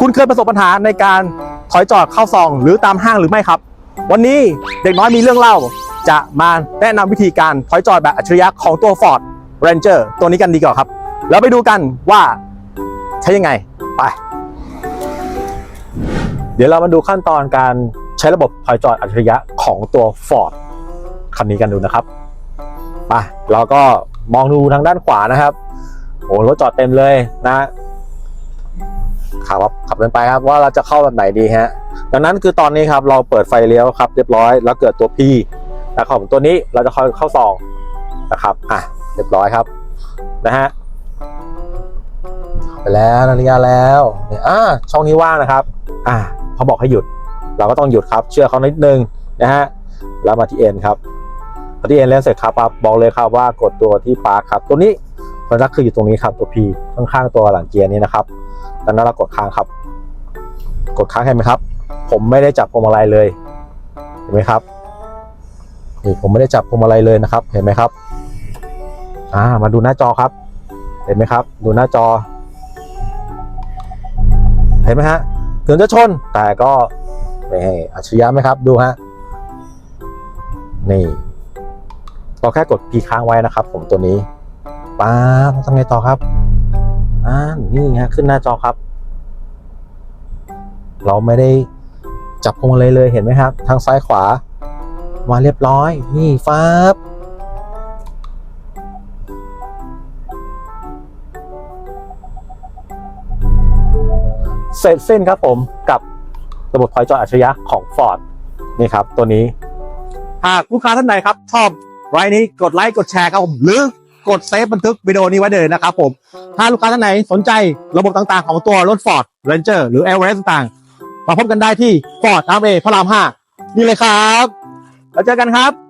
คุณเคยประสบปัญหาในการถอยจอดเข้าซอง หรือตามห้างหรือไม่ครับ วันนี้เด็กน้อยมีเรื่องเล่า จะมาแนะนำวิธีการถอยจอดแบบอัจฉริยะของตัว Ford Ranger ตัวนี้กันดีกว่าครับ แล้วไปดูกันว่าใช้ยังไงไป เดี๋ยวเรามาดูขั้นตอนการใช้ระบบถอยจอดอัจฉริยะของตัว Ford คันนี้กันดูนะครับไปเราก็มองดูทางด้านขวานะครับโอ้รถจอดเต็มเลยนะ ขับครับขับกันไปครับว่าเราจะเข้าแบบไหนดีฮะดังนั้นคือตอนนี้ครับเราเปิดไฟเลี้ยวครับเรียบร้อยแล้วเกิดตัว P นะครับตัวนี้เราจะเข้าเข้าซองนะครับอะเรียบร้อยครับนะฮะไปแล้วนาฬิกาแล้วเนี่ยอ่าช่องนี้ว่างนะครับ อ่าเขาบอกให้หยุด เราก็ต้องหยุดครับ เชื่อเขานิดนึงนะฮะแล้วมาที่เอ็นครับพอที่เอ็นเล่นเสร็จครับบบอกเลยครับว่ากดตัวที่ปาร์คครับ ตัวนี้มันก็คืออยู่ตรงนี้ครับตัว P ข้างๆตัวหลังเกียร์นี้นะครับ ดังนั้นเรากดค้างครับ กดค้างเห็นไหมครับ ผมไม่ได้จับพวงมาลัยเลย เห็นไหมครับนี่ผมไม่ได้จับพวงมาลัยเลยนะครับ เห็นไหมครับอ่ามาดูหน้าจอครับ เห็นไหมครับ ดูหน้าจอ เห็นไหมฮะถึงจะชนแต่ก็ไม่ให้อัจฉริยะไหมครับ ดูฮะนี่ก็แค่กดพีค้างไว้นะครับ ผมตัวนี้ป๊าบทำไงต่อครับ อ่านี่ฮะขึ้นหน้าจอครับ เราไม่ได้จับพวงมาลัยเลยเห็นไหมครับ ทางซ้ายขวา มาเรียบร้อย นี่ฟ้าบเสร็จสิ้นครับผมกับระบบถอยจอดอัจฉริยะของ Ford นี่ครับ ตัวนี้ หากลูกค้าท่านใดครับ ชอบไลน์นี้กดไลค์กดแชร์ครับผมหรือ กดเซฟบันทึกวิดีโอนี้ไว้เลยนะครับผม ถ้าลูกค้าท่านไหนสนใจระบบต่างๆ ของตัวรถ Ford Ranger หรือ a i r w a y ต่างๆ มาพบกันได้ที่ Ford r a พระราม5นี่เลยครับ แล้วเจอกันครับ